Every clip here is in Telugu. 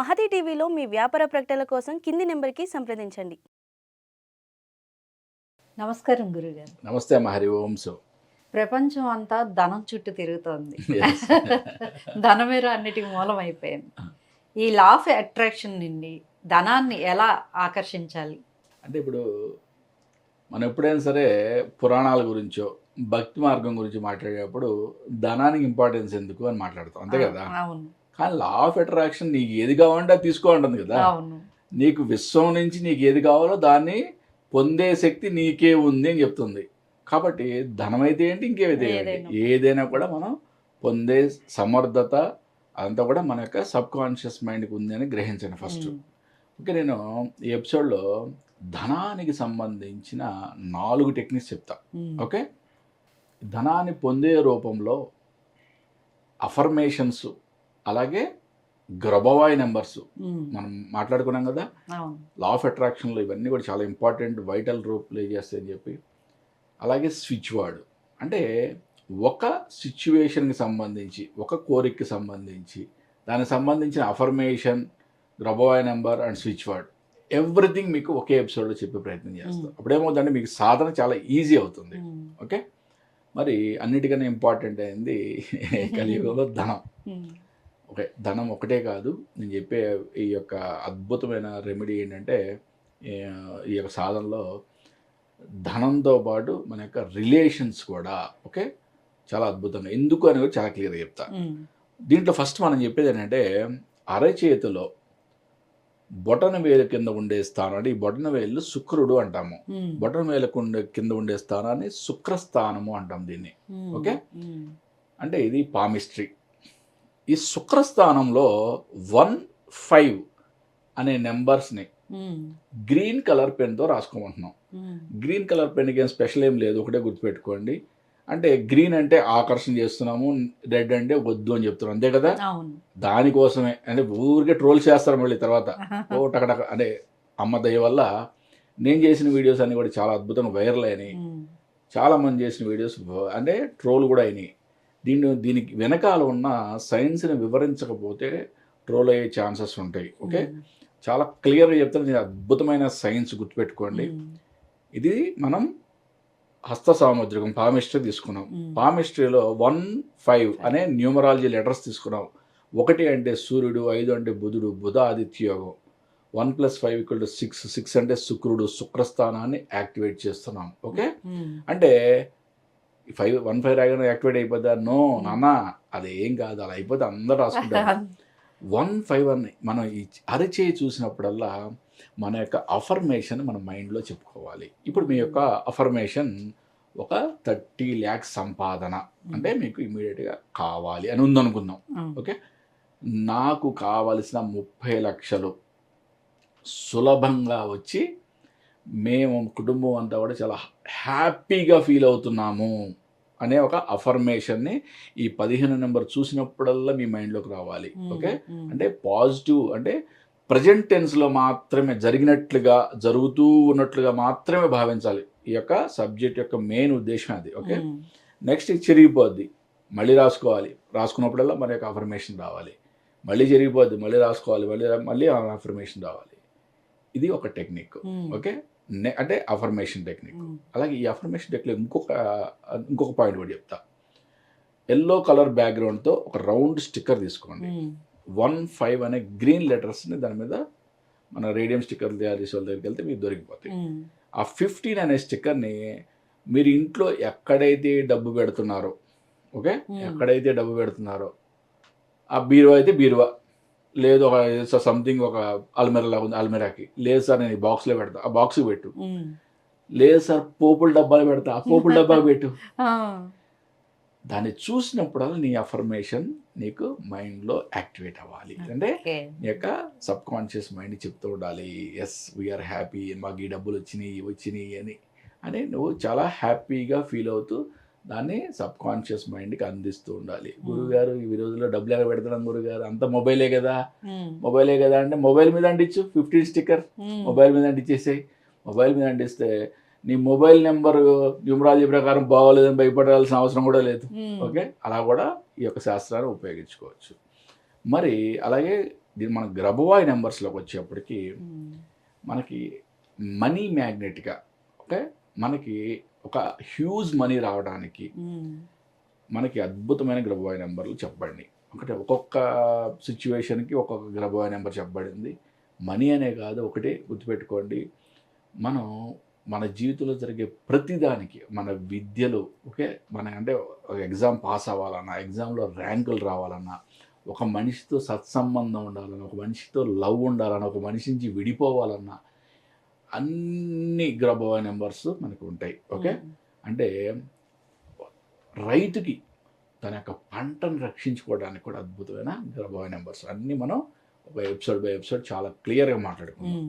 మహతి టీవీలో మీ వ్యాపార ప్రకటనల కోసం కింది నెంబర్కి సంప్రదించండి. నమస్కారం గురుగారు. నమస్తే అమ్మ హరి ఓం సో ప్రపంచం అంతా ధనం చుట్టూ తిరుగుతోంది. Yes. ధనమేర అన్నిటికి మూలం అయిపోయింది. ఈ లా ఆఫ్ అట్రాక్షన్ నుండి ధనాన్ని ఎలా ఆకర్షించాలి? అంటే ఇప్పుడు మనం ఎప్పుడైనా సరే పురాణాల గురించో భక్తి మార్గం గురించి మాట్లాడేటప్పుడు ధనానికి ఇంపార్టెన్స్ ఎందుకు అని మాట్లాడతాం. అంతే కదా? అవును. కానీ లా ఆఫ్ అట్రాక్షన్ నీకు ఏది కావాలంటే అది తీసుకో ఉంటుంది కదా. నీకు విశ్వం నుంచి నీకు ఏది కావాలో దాన్ని పొందే శక్తి నీకే ఉంది అని చెప్తుంది. కాబట్టి ధనం అయితే ఏంటి ఇంకేదైతే ఏంటి? ఏదైనా. కూడా మనం పొందే సమర్థత అదంతా కూడా మన యొక్క సబ్ కాన్షియస్ మైండ్కి ఉంది అని గ్రహించండి ఫస్ట్. ఓకే నేను ఈ ఎపిసోడ్లో ధనానికి సంబంధించిన నాలుగు టెక్నిక్స్ చెప్తా. ఓకే? ధనాన్ని పొందే రూపంలో అఫర్మేషన్స్ అలాగే గ్రబవాయ్ నెంబర్స్. మనం మాట్లాడుకున్నాం కదా? లా ఆఫ్ అట్రాక్షన్లో ఇవన్నీ కూడా చాలా ఇంపార్టెంట్ వైటల్ రోల్ ప్లే చేస్తాయని చెప్పి. అలాగే స్విచ్ వర్డ్ అంటే ఒక సిచ్యువేషన్కి సంబంధించి ఒక కోరికకి సంబంధించి దానికి సంబంధించిన affirmation Grabovoi number and switch word everything మీకు ఒకే ఎపిసోడ్లో చెప్పే ప్రయత్నం చేస్తాం. అప్పుడేమవుతుందంటే మీకు సాధన చాలా ఈజీ అవుతుంది. ఓకే? మరి అన్నిటికన్నా ఇంపార్టెంట్ అయింది కలియుగంలో ధనం. ఓకే ధనం ఒకటే కాదు నేను చెప్పే ఈ యొక్క అద్భుతమైన రెమెడీ ఏంటంటే ఈ- యొక్క సాధనలో ధనంతో పాటు మన యొక్క రిలేషన్స్ కూడా ఓకే చాలా అద్భుతంగా ఎందుకు అని కూడా చాలా క్లియర్గా చెప్తా. దీంట్లో ఫస్ట్ మనం చెప్పేది ఏంటంటే అరచేతిలో బొటన వేలు కింద ఉండే స్థానం అంటే ఈ బొటన వేలు శుక్రుడు అంటాము. బొటన వేలు కింద ఉండే స్థానాన్ని శుక్రస్థానము అంటాం దీన్ని. ఓకే? అంటే ఇది పామిస్ట్రీ ఈ శుక్రస్థానంలో వన్ ఫైవ్ అనే నెంబర్స్ని ఉమ్. గ్రీన్ కలర్ పెన్తో రాసుకోమంటున్నాం. ఉమ్. గ్రీన్ కలర్ పెన్కి ఏం స్పెషల్ ఏం లేదు ఒకటే గుర్తుపెట్టుకోండి. అంటే గ్రీన్ అంటే ఆకర్షణ చేస్తున్నాము రెడ్ అంటే వద్దు అని చెప్తున్నాం. అంతే కదా? దానికోసమే. అంటే ఊరికే ట్రోల్ చేస్తారు మళ్ళీ తర్వాత. ఓ టకటక. అంటే అమ్మ దయ వల్ల నేను చేసిన వీడియోస్ అన్ని కూడా చాలా అద్భుతంగా వైరల్ అయినాయి. ఉమ్. చాలా మంది చేసిన వీడియోస్ అంటే ట్రోల్ కూడా అయినాయి. దీన్ని దీనికి వెనకాల ఉన్న సైన్స్ని వివరించకపోతే ట్రోల్ అయ్యే ఛాన్సెస్ ఉంటాయి. ఓకే? ఉమ్. చాలా క్లియర్గా చెప్తాను. అద్భుతమైన సైన్స్ గుర్తుపెట్టుకోండి. ఉమ్. ఇది మనం హస్త సాముద్రికం పామిస్ట్రీ తీసుకున్నాం. ఉమ్. పామిస్ట్రీలో వన్ ఫైవ్ అనే న్యూమరాలజీ లెటర్స్ తీసుకున్నాం. ఒకటి అంటే సూర్యుడు ఐదు అంటే బుధుడు బుధ ఆదిత్య యోగం. One plus five equal to six six అంటే శుక్రుడు శుక్రస్థానాన్ని యాక్టివేట్ చేస్తున్నాం. ఓకే. అంటే ఫైవ్ వన్ ఫైవ్ రాగానే యాక్టివేట్ అయిపోద్దా? నో నాన్న అది ఏం కాదు. అలా అయిపోతే అందరూ రాసుకుంటారు. వన్ ఫైవ్ అని మనం ఈ అరచేయి చూసినప్పుడల్లా మన యొక్క అఫర్మేషన్ మన మైండ్లో చెప్పుకోవాలి. ఇప్పుడు మీ యొక్క అఫర్మేషన్ ఒక థర్టీ ల్యాక్స్ సంపాదన. అంటే మీకు ఇమీడియట్గా కావాలి అని ఉందనుకుందాం. ఓకే నాకు కావలసిన ముప్పై లక్షలు సులభంగా వచ్చి మేము కుటుంబం అంతా కూడా చాలా హ్యాపీగా ఫీల్ అవుతున్నాము. అనే ఒక అఫర్మేషన్ని ఈ పదిహేను నెంబర్ చూసినప్పుడల్లా మీ మైండ్లోకి రావాలి. ఓకే. అంటే పాజిటివ్ అంటే ప్రజెంట్ టెన్స్లో మాత్రమే జరిగినట్లుగా జరుగుతూ ఉన్నట్లుగా మాత్రమే భావించాలి. ఈ యొక్క సబ్జెక్ట్ యొక్క మెయిన్ ఉద్దేశం అది. ఓకే. నెక్స్ట్ చెరిగిపోద్ది. మళ్ళీ రాసుకోవాలి. రాసుకున్నప్పుడల్లా మన యొక్క అఫర్మేషన్ రావాలి. మళ్ళీ చెరిగిపోద్ది. మళ్ళీ రాసుకోవాలి. మళ్ళీ మళ్ళీ అఫర్మేషన్ రావాలి. ఇది ఒక టెక్నిక్. ఓకే? అంటే అఫర్మేషన్ టెక్నిక్ ఉమ్. అలాగే ఈ అఫర్మేషన్ టెక్నిక్ ఇంకొక ఇంకొక పాయింట్ కూడా చెప్తా ఎల్లో కలర్ బ్యాక్గ్రౌండ్తో ఒక రౌండ్ స్టిక్కర్ తీసుకోండి. వన్ ఫైవ్ అనే గ్రీన్ లెటర్స్ని దాని మీద మన రేడియం స్టిక్కర్లు తయారు చేసే వాళ్ళ దగ్గరికి వెళ్తే మీకు దొరికిపోతాయి ఉమ్. ఆ ఫిఫ్టీన్ అనే స్టిక్కర్ని మీరు ఇంట్లో ఎక్కడైతే డబ్బు పెడుతున్నారో ఓకే Hmm. ఎక్కడైతే డబ్బు పెడుతున్నారో ఆ బీరువా అయితే బీరువా లేదు ఒక సంథింగ్ ఒక అల్మెరా లాగా ఉంది అల్మెరాకి. లేదు సార్ నేను ఈ బాక్స్లో పెడతా. ఆ బాక్స్కి పెట్టు. లేదు సార్ పోపుల డబ్బాలు పెడతా. ఆ పోపుల డబ్బాకి పెట్టు. దాన్ని చూసినప్పుడల్లా నీ అఫర్మేషన్ నీకు మైండ్లో యాక్టివేట్ అవ్వాలి. అంటే. నీ యొక్క సబ్ కాన్షియస్ మైండ్ చెప్తూ ఉండాలి. ఎస్ వీఆర్ హ్యాపీ మాకు ఈ డబ్బులు వచ్చినాయి వచ్చినాయి అని. అని నువ్వు చాలా హ్యాపీగా ఫీల్ అవుతూ దాన్ని సబ్ కాన్షియస్ మైండ్కి అందిస్తూ ఉండాలి. గురుగారు ఈ రోజుల్లో డబ్బులు ఎలా పెడతాం గురుగారు? అంత మొబైలే కదా. మొబైలే కదా అంటే మొబైల్ మీద అంటించు ఫిఫ్టీన్ స్టిక్కర్. మొబైల్ మీద అంటించేసేయి. మొబైల్ మీద అంటిస్తే నీ మొబైల్ నెంబర్ న్యూమరాలజీ ప్రకారం బాగోలేదని భయపడాల్సిన అవసరం కూడా లేదు. ఓకే? అలా కూడా ఈ యొక్క శాస్త్రాన్ని ఉపయోగించుకోవచ్చు. మరి అలాగే దీని మన గ్రబవాయ్ నెంబర్స్లోకి వచ్చేప్పటికి మనకి మనీ మ్యాగ్నెట్గా ఓకే? మనకి ఒక హ్యూజ్ మనీ రావడానికి మనకి అద్భుతమైన గ్రబవాయ్ నెంబర్లు చెప్పండి. ఒకటే ఒక్కొక్క సిచ్యువేషన్కి ఒక్కొక్క గ్రబవాయ్ నెంబర్ చెప్పబడింది. మనీ అనే కాదు ఒకటే గుర్తుపెట్టుకోండి. మనం మన జీవితంలో జరిగే ప్రతిదానికి మన విద్యలో ఓకే? మన అంటే ఎగ్జామ్ పాస్ అవ్వాలన్నా ఎగ్జామ్లో ర్యాంకులు రావాలన్నా ఒక మనిషితో సత్సంబంధం ఉండాలన్నా ఒక మనిషితో లవ్ ఉండాలన్నా ఒక మనిషి నుంచి విడిపోవాలన్నా అన్ని గ్రబవాయ్ నెంబర్స్ మనకు ఉంటాయి ఓకే? అంటే రైతుకి తన యొక్క పంటను రక్షించుకోవడానికి కూడా అద్భుతమైన గ్రబవాయ్ నెంబర్స్. అన్నీ మనం ఒక ఎపిసోడ్ బై ఎపిసోడ్ చాలా క్లియర్గా మాట్లాడుకున్నాం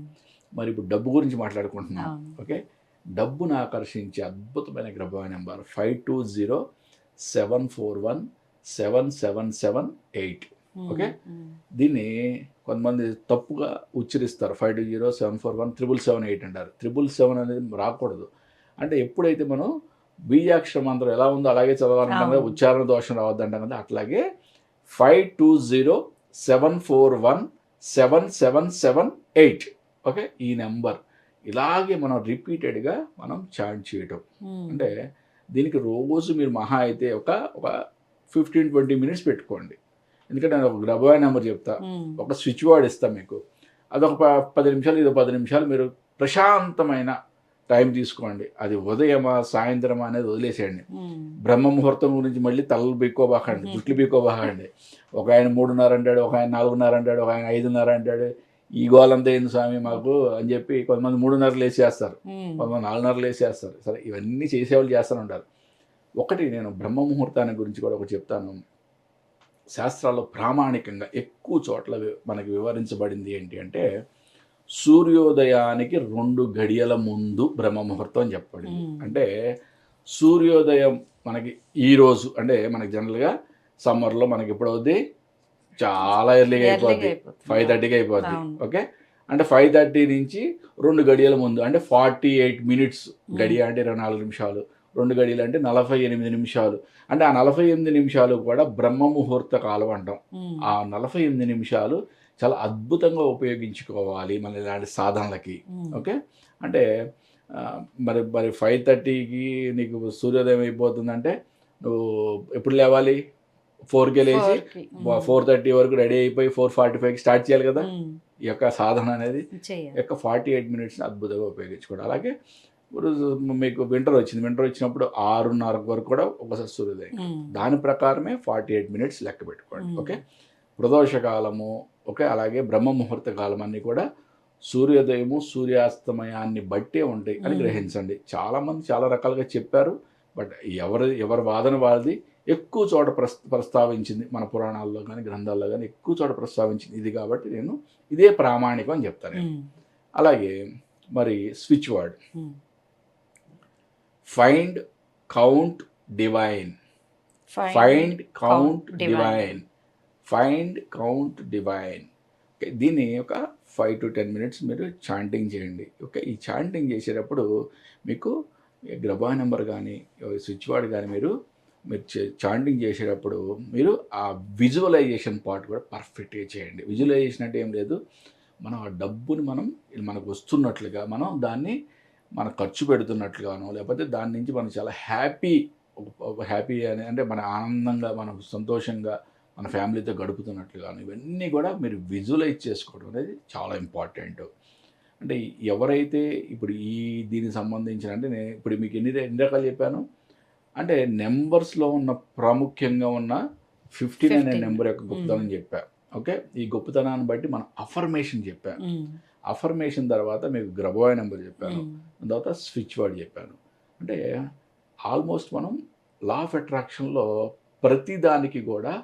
మరి ఇప్పుడు డబ్బు గురించి మాట్లాడుకుంటున్నాం ఓకే? డబ్బును ఆకర్షించే అద్భుతమైన Grabovoi number five two zero seven four one seven seven seven eight. Okay? దీన్ని కొంతమంది తప్పుగా ఉచ్చరిస్తారు. Five two zero seven four one triple seven eight అంటారు. త్రిబుల్ సెవెన్ అనేది రాకూడదు. అంటే ఎప్పుడైతే మనం బీజాక్షర మంత్రం ఎలా ఉందో అలాగే చదవాలంటాం కదా. ఉచ్చారణ దోషం రావద్దంటాం కదా అట్లాగే five two zero seven four one seven seven seven eight okay ఈ నెంబర్. ఇలాగే మనం రిపీటెడ్గా మనం చాంట్ చేయటం. అంటే దీనికి రోజు మీరు మహా అయితే ఒక ఒక ఫిఫ్టీన్ ట్వంటీ మినిట్స్ పెట్టుకోండి. ఎందుకంటే నేను ఒక గ్రబాయ్ నెంబర్ చెప్తా. ఒక స్విచ్ వర్డ్ ఇస్తాం మీకు. అదొక పది నిమిషాలు ఇది పది నిమిషాలు మీరు ప్రశాంతమైన టైం తీసుకోండి. అది ఉదయమా సాయంత్రమా అనేది వదిలేసేయండి. బ్రహ్మ ముహూర్తం గురించి మళ్ళీ తలలు బీక్కోబాకండి. జుట్లు బీక్కోబాకండి ఒక ఆయన మూడున్నర అంటాడు ఒక ఆయన నాలుగున్నర అంటాడు ఒక ఆయన ఐదున్నర అంటాడు. ఈ గోలంతా ఏంది స్వామి మాకు అని చెప్పి కొంతమంది మూడున్నర లేచేస్తారు. కొంతమంది నాలుగున్నర లేచేస్తారు. సరే ఇవన్నీ చేసేవాళ్ళు చేస్తూనే ఉంటారు. ఒకటి నేను బ్రహ్మ ముహూర్తాన్ని గురించి కూడా ఒకటి చెప్తాను. శాస్త్రాల్లో ప్రామాణికంగా ఎక్కువ చోట్ల మనకి వివరించబడింది ఏంటి అంటే సూర్యోదయానికి రెండు గడియల ముందు బ్రహ్మ ముహూర్తం అని చెప్పబడింది. అంటే సూర్యోదయం మనకి ఈ రోజు అంటే మనకి జనరల్గా సమ్మర్లో మనకి ఎప్పుడు అవుద్ది? చాలా ఎర్లీగా అయిపోద్ది. ఫైవ్ థర్టీకి అయిపోద్ది. ఓకే? అంటే ఫైవ్ థర్టీ నుంచి రెండు గడియల ముందు అంటే ఫార్టీ ఎయిట్ మినిట్స్ గడియ అంటే ఇరవై నాలుగు నిమిషాలు. రెండు గడియలు అంటే నలభై ఎనిమిది నిమిషాలు. అంటే ఆ నలభై ఎనిమిది నిమిషాలు కూడా బ్రహ్మ ముహూర్త కాలం అంటాం. ఆ నలభై ఎనిమిది నిమిషాలు చాలా అద్భుతంగా ఉపయోగించుకోవాలి మన ఇలాంటి సాధనలకి. ఓకే? అంటే మరి మరి ఫైవ్ థర్టీకి నీకు సూర్యోదయం అయిపోతుందంటే నువ్వు ఎప్పుడు లేవాలి? ఫోర్కే లేచి ఫోర్ థర్టీ వరకు రెడీ అయిపోయి ఫోర్ ఫార్టీ ఫైవ్కి స్టార్ట్ చేయాలి కదా? ఈ యొక్క సాధన అనేది యొక్క ఫార్టీ ఎయిట్ మినిట్స్ని అద్భుతంగా ఉపయోగించుకోవడం. అలాగే ఇప్పుడు మీకు వింటర్ వచ్చింది. వింటర్ వచ్చినప్పుడు ఆరున్నర వరకు కూడా ఒకసారి సూర్యోదయం. దాని ప్రకారమే ఫార్టీ ఎయిట్ మినిట్స్ లెక్క పెట్టుకోండి. ఓకే? ప్రదోష కాలము ఓకే? అలాగే బ్రహ్మ ముహూర్త కాలం అన్నీ కూడా సూర్యోదయము సూర్యాస్తమయాన్ని బట్టే ఉంటాయి అని. గ్రహించండి. చాలామంది చాలా రకాలుగా చెప్పారు. బట్ ఎవరి ఎవరి వాదన వాళ్ళది ఎక్కువ చోట ప్రస్ ప్రస్తావించింది. మన పురాణాల్లో కానీ గ్రంథాల్లో కానీ ఎక్కువ చోట ప్రస్తావించింది ఇది కాబట్టి నేను ఇదే ప్రామాణికం అని చెప్తాను. అలాగే మరి switch word. Find count divine find count divine. Divine find count divine దీన్ని ఒక ఫైవ్ టు టెన్ మినిట్స్ మీరు చాంటింగ్ చేయండి. ఓకే ఈ చాంటింగ్ చేసేటప్పుడు మీకు గ్రబా నెంబర్ కానీ స్విచ్ వర్డ్ కానీ మీరు మీరు చాంటింగ్ చేసేటప్పుడు మీరు ఆ విజువలైజేషన్ పార్ట్ కూడా పర్ఫెక్ట్గా చేయండి. విజువలైజేషన్ అంటే ఏం లేదు. మనం ఆ డబ్బుని మనం మనకు వస్తున్నట్లుగా మనం దాన్ని మన ఖర్చు పెడుతున్నట్లుగానో లేకపోతే దాని నుంచి మనం చాలా హ్యాపీ హ్యాపీ అని అంటే మన ఆనందంగా మనం సంతోషంగా మన ఫ్యామిలీతో గడుపుతున్నట్లుగాను ఇవన్నీ కూడా మీరు విజువలైజ్ చేసుకోవడం అనేది చాలా ఇంపార్టెంట్. అంటే ఎవరైతే ఇప్పుడు ఈ దీనికి సంబంధించిన అంటే నేను ఇప్పుడు మీకు ఎన్ని ఎన్ని రకాలు చెప్పాను? అంటే నెంబర్స్లో ఉన్న ప్రాముఖ్యంగా ఉన్న ఫిఫ్టీన్ అనే 15. నెంబర్ యొక్క గొప్పతనం చెప్పా. ఓకే? ఈ గొప్పతనాన్ని బట్టి మనం అఫర్మేషన్ చెప్పాను అఫర్మేషన్ తర్వాత మీకు గ్రబోయ్ నెంబర్ చెప్పాను. దాని తర్వాత స్విచ్ వర్డ్ చెప్పాను. అంటే ఆల్మోస్ట్ మనం లా ఆఫ్ అట్రాక్షన్లో ప్రతిదానికి కూడా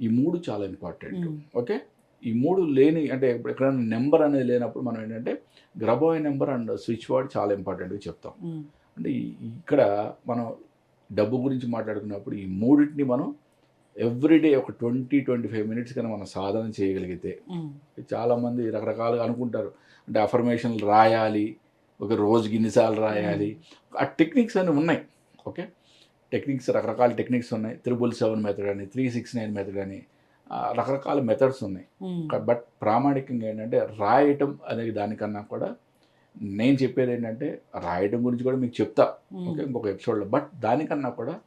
ఈ మూడు చాలా ఇంపార్టెంట్ ఓకే ఈ మూడు లేని అంటే ఎక్కడైనా నెంబర్ అనేది లేనప్పుడు మనం ఏంటంటే Grabovoi number and switch word చాలా ఇంపార్టెంట్గా చెప్తాం. అంటే ఈ- ఇక్కడ మనం డబ్బు గురించి మాట్లాడుకున్నప్పుడు ఈ మూడింటిని మనం ఎవ్రీడే ఒక ట్వంటీ ట్వంటీ ఫైవ్ మినిట్స్ కన్నా మనం సాధన చేయగలిగితే చాలామంది రకరకాలుగా అనుకుంటారు. అంటే అఫర్మేషన్లు రాయాలి ఒక రోజుకి ఇన్నిసార్లు రాయాలి. ఆ టెక్నిక్స్ అన్నీ ఉన్నాయి. ఓకే? టెక్నిక్స్ రకరకాల టెక్నిక్స్ ఉన్నాయి. త్రిబుల్ సెవెన్ మెథడ్ అని త్రీ సిక్స్ నైన్ మెథడ్ అని రకరకాల మెథడ్స్ ఉన్నాయి. బట్ ప్రామాణికంగా ఏంటంటే రాయటం అనే దానికన్నా కూడా నేను చెప్పేది ఏంటంటే రాయటం గురించి కూడా మీకు చెప్తా. ఓకే? ఇంకొక ఎపిసోడ్లో బట్ దానికన్నా కూడా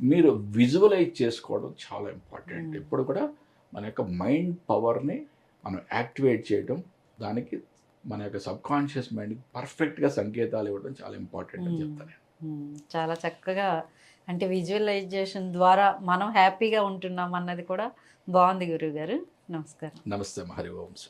మీరు విజువలైజ్ చేసుకోవడం చాలా ఇంపార్టెంట్. ఇప్పుడు కూడా మన యొక్క మైండ్ పవర్ని మనం యాక్టివేట్ చేయడం దానికి మన యొక్క సబ్ కాన్షియస్ మైండ్కి పర్ఫెక్ట్గా సంకేతాలు ఇవ్వడం చాలా ఇంపార్టెంట్ అని Mm. చెప్తాను. ఉమ్, చాలా చక్కగా అంటే విజువలైజేషన్ ద్వారా మనం హ్యాపీగా ఉంటున్నాం అన్నది కూడా బాగుంది గురువు గారు నమస్కారం నమస్తే హరి ఓంస్